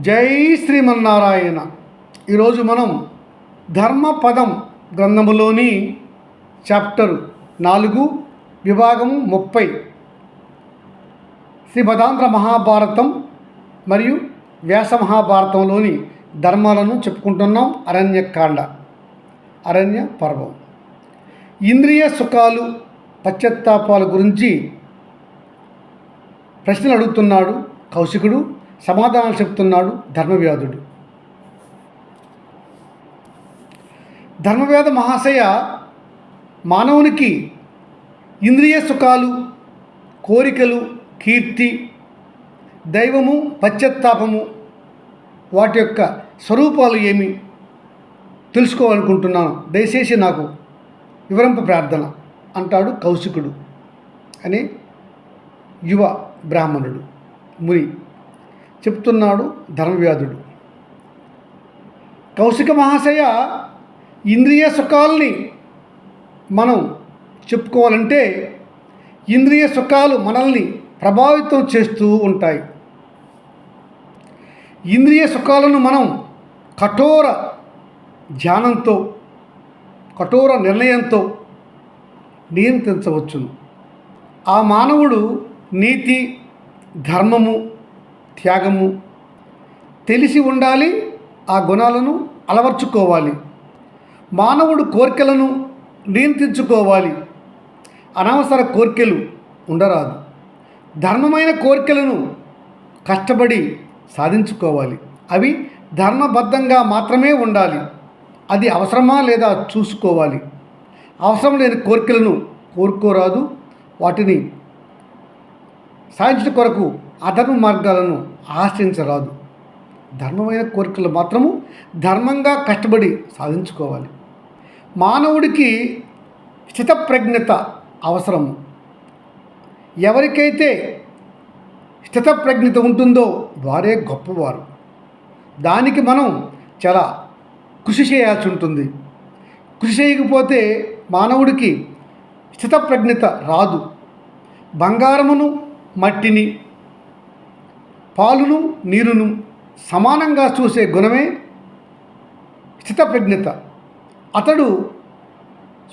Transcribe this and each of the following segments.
జై శ్రీమన్నారాయణ. ఈరోజు మనం ధర్మపదం గ్రంథములోని చాప్టరు నాలుగు విభాగం ముప్పై. శ్రీమదాంధ్ర మహాభారతం మరియు వ్యాస మహాభారతంలోని ధర్మాలను చెప్పుకుంటున్నాం. అరణ్యకాండ అరణ్య పర్వం. ఇంద్రియ సుఖాలు పశ్చత్తాపాల గురించి ప్రశ్నలు అడుగుతున్నాడు కౌశికుడు. సమాధానాలు చెప్తున్నాడు ధర్మవ్యాధుడు. ధర్మవ్యాధ మహాశయ మానవునికి ఇంద్రియ సుఖాలు కోరికలు కీర్తి దైవము పశ్చాత్తాపము వాటి యొక్క స్వరూపాలు ఏమి తెలుసుకోవాలనుకుంటున్నాను. దయచేసి నాకు వివరింప ప్రార్థన అంటాడు కౌశికుడు అని యువ బ్రాహ్మణుడు ముని. చెప్తున్నాడు ధర్మవ్యాధుడు. కౌశిక మహాశయ ఇంద్రియ సుఖాలని మనం చెప్పుకోవాలంటే ఇంద్రియ సుఖాలు మనల్ని ప్రభావితం చేస్తూ ఉంటాయి. ఇంద్రియ సుఖాలను మనం కఠోర ధ్యానంతో కఠోర నిర్ణయంతో నియంత్రించవచ్చును. ఆ మానవుడు నీతి ధర్మము త్యాగము. తెలిసి ఉండాలి ఆ గుణాలను అలవర్చుకోవాలి. మానవుడు కోరికలను నియంత్రించుకోవాలి. అనవసర కోరికలు ఉండరాదు. ధర్మమైన కోరికలను కష్టపడి సాధించుకోవాలి. అవి ధర్మబద్ధంగా మాత్రమే ఉండాలి. అది అవసరమా లేదా చూసుకోవాలి. అవసరం లేని కోరికలను కోరుకోరాదు. వాటిని సాధించడం కొరకు అధర్మ మార్గాలను ఆశ్రయించరాదు. ధర్మమైన కోరికలు మాత్రము ధర్మంగా కష్టపడి సాధించుకోవాలి. మానవుడికి స్థితప్రజ్ఞత అవసరము. ఎవరికైతే స్థితప్రజ్ఞత ఉంటుందో వారే గొప్పవారు. దానికి మనం చాలా కృషి చేయాల్సి ఉంటుంది. కృషి చేయకపోతే మానవుడికి స్థితప్రజ్ఞత రాదు. బంగారమును మట్టిని పాలును నీరును సమానంగా చూసే గుణమే స్థితప్రజ్ఞత. అతడు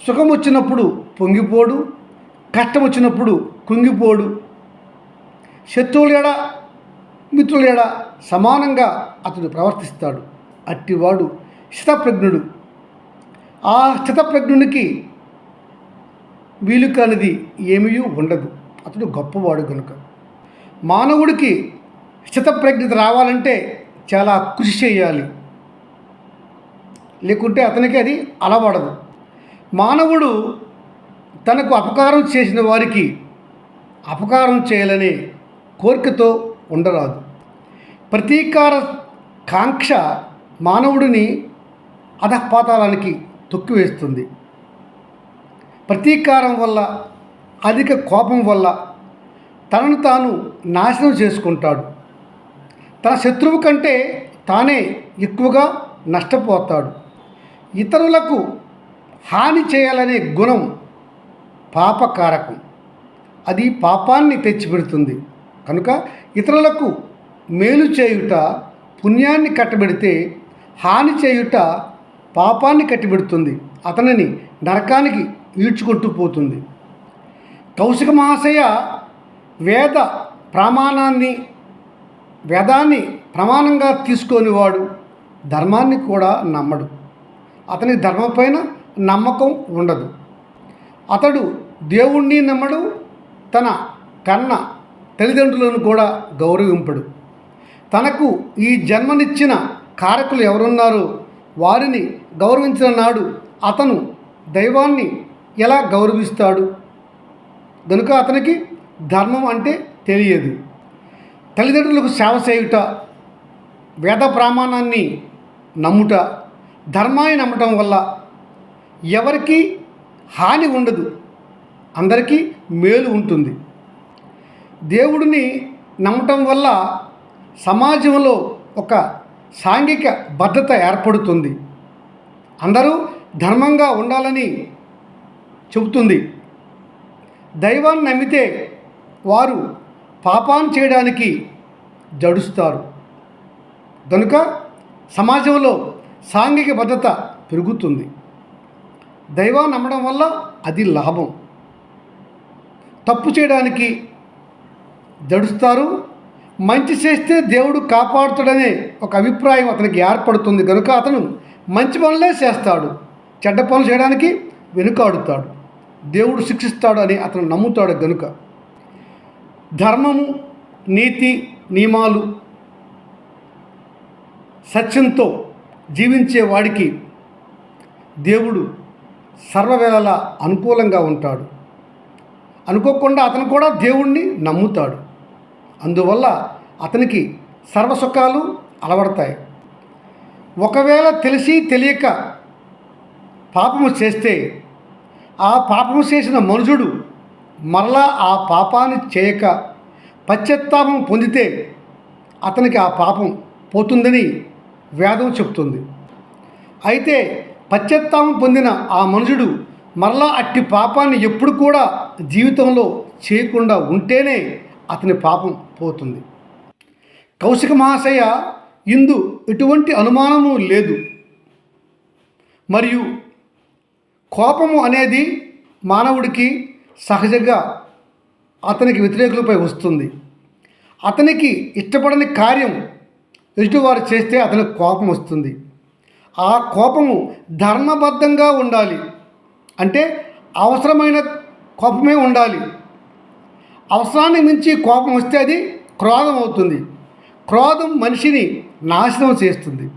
సుఖం వచ్చినప్పుడు పొంగిపోడు కష్టం వచ్చినప్పుడు కుంగిపోడు. శత్రువుల ఎడ సమానంగా అతడు ప్రవర్తిస్తాడు. అట్టివాడు స్థితప్రజ్ఞుడు. ఆ స్థితప్రజ్ఞునికి వీలు కానిది ఏమీ ఉండదు. అతడు గొప్పవాడు కనుక మానవుడికి స్థితప్రజ్ఞత రావాలంటే చాలా కృషి చేయాలి. లేకుంటే అతనికి అది అలవడదు. మానవుడు తనకు అపకారం చేసిన వారికి అపకారం చేయాలనే కోరికతో ఉండరాదు. ప్రతీకార కాంక్ష మానవుడిని అధపాతాలానికి తొక్కివేస్తుంది. ప్రతీకారం వల్ల అధిక కోపం వల్ల తనను తాను నాశనం చేసుకుంటాడు. తన శత్రువు కంటే తానే ఎక్కువగా నష్టపోతాడు. ఇతరులకు హాని చేయాలనే గుణం పాపకారకం. అది పాపాన్ని తెచ్చిపెడుతుంది. కనుక ఇతరులకు మేలు చేయుట పుణ్యాన్ని కట్టబెడితే హాని చేయుట పాపాన్ని కట్టిబెడుతుంది అతనిని నరకానికి ఈడ్చుకుంటూ పోతుంది. కౌశిక మహాశయ వేద ప్రమాణాన్ని వేదాన్ని ప్రమాణంగా తీసుకొనివాడు ధర్మాన్ని కూడా నమ్మడు. అతని ధర్మపైన నమ్మకం ఉండదు. అతడు దేవుణ్ణి నమ్మడు తన కన్న తల్లిదండ్రులను కూడా గౌరవింపడు. తనకు ఈ జన్మనిచ్చిన కారకులు ఎవరున్నారో వారిని గౌరవించిన నాడు అతను దైవాన్ని ఎలా గౌరవిస్తాడు? కనుక అతనికి ధర్మం అంటే తెలియదు. తల్లిదండ్రులకు సేవ చేయుట వేద ప్రామాణాన్ని నమ్ముట ధర్మాన్ని నమ్మటం వల్ల ఎవరికి హాని ఉండదు అందరికీ మేలు ఉంటుంది. దేవుడిని నమ్మటం వల్ల సమాజంలో ఒక సాంఘిక భద్రత ఏర్పడుతుంది. అందరూ ధర్మంగా ఉండాలని చెబుతుంది. దైవాన్ని నమ్మితే వారు పాపాన్ని చేయడానికి జడుస్తారు. కనుక సమాజంలో సాంఘిక భద్రత పెరుగుతుంది. దైవాన్ని నమ్మడం వల్ల అది లాభం. తప్పు చేయడానికి జడుస్తారు. మంచి చేస్తే దేవుడు కాపాడుతాడనే ఒక అభిప్రాయం అతనికి ఏర్పడుతుంది. కనుక అతను మంచి పనులే చేస్తాడు. చెడ్డ పనులు చేయడానికి వెనుకాడుతాడు. దేవుడు శిక్షిస్తాడు అని అతను నమ్ముతాడు గనుక. ధర్మము నీతి నియమాలు సత్యంతో జీవించే వాడికి దేవుడు సర్వవేళలా అనుకూలంగా ఉంటాడు. అనుకోకుండా అతను కూడా దేవుణ్ణి నమ్ముతాడు. అందువల్ల అతనికి సర్వసుఖాలు అలవడతాయి. ఒకవేళ తెలిసి తెలియక పాపము చేస్తే ఆ పాపము చేసిన మనుషుడు మరలా ఆ పాపాన్ని చేయక పశ్చాత్తాపం పొందితే అతనికి ఆ పాపం పోతుందని వేదం చెప్తుంది అయితే పశ్చాత్తాపం పొందిన ఆ మనుషుడు మరలా అట్టి పాపాన్ని ఎప్పుడు కూడా జీవితంలో చేయకుండా ఉంటేనే అతని పాపం పోతుంది. కౌశిక మహాశయ ఇందు ఎటువంటి అనుమానము లేదు. మరియు కోపము అనేది మానవుడికి సహజంగా అతనికి వ్యతిరేకులపై వస్తుంది. అతనికి ఇష్టపడని కార్యం ఎదుటివారు చేస్తే అతనికి కోపం వస్తుంది. ఆ కోపము ధర్మబద్ధంగా ఉండాలి. అంటే అవసరమైన కోపమే ఉండాలి. అవసరాన్ని మించి కోపం వస్తే అది క్రోధం అవుతుంది. క్రోధం మనిషిని నాశనం చేస్తుంది.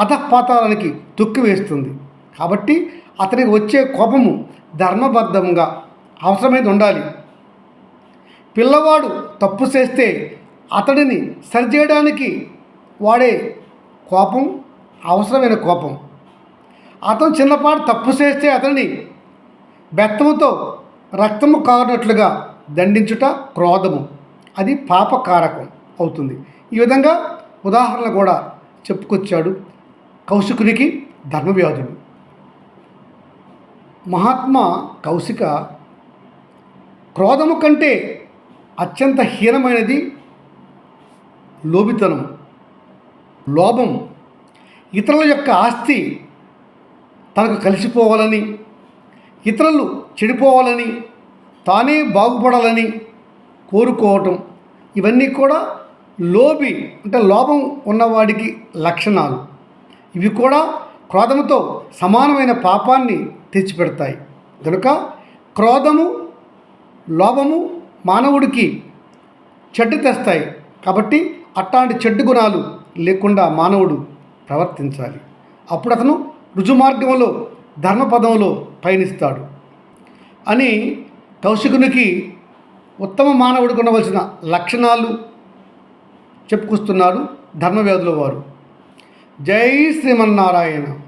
అధపాతాలనికి తొక్కి వేస్తుంది కాబట్టి అతనికి వచ్చే కోపము ధర్మబద్ధంగా అవసరమైనది ఉండాలి పిల్లవాడు తప్పు చేస్తే అతడిని సరిచేయడానికి వాడే కోపం అవసరమైన కోపం. అతను చిన్నపాటి తప్పు చేస్తే అతన్ని బెత్తముతో రక్తము కారినట్లుగా దండించుట క్రోధము. అది పాపకారకం అవుతుంది. ఈ విధంగా ఉదాహరణ కూడా చెప్పుకొచ్చాడు కౌశికునికి ధర్మవ్యాధుడు. మహాత్మా కౌశిక క్రోధము కంటే అత్యంత హీనమైనది లోబితనం లోభం. ఇతరుల యొక్క ఆస్తి తనకు కలిసిపోవాలని ఇతరులు చెడిపోవాలని తానే బాగుపడాలని కోరుకోవటం. ఇవన్నీ కూడా లోబి అంటే లోభం ఉన్నవాడికి లక్షణాలు. ఇవి కూడా క్రోధముతో సమానమైన పాపాన్ని తెచ్చిపెడతాయి. కనుక క్రోధము లోభము మానవుడికి చెడ్డు తెస్తాయి. కాబట్టి అట్లాంటి చెడ్డు గుణాలు లేకుండా మానవుడు ప్రవర్తించాలి. అప్పుడు అతను రుజుమార్గంలో ధర్మపదంలో పయనిస్తాడు. అని కౌశికునికి ఉత్తమ మానవుడికి ఉండవలసిన లక్షణాలు చెప్పుకొస్తున్నారు ధర్మవేదుల వారు. జై శ్రీమన్నారాయణ.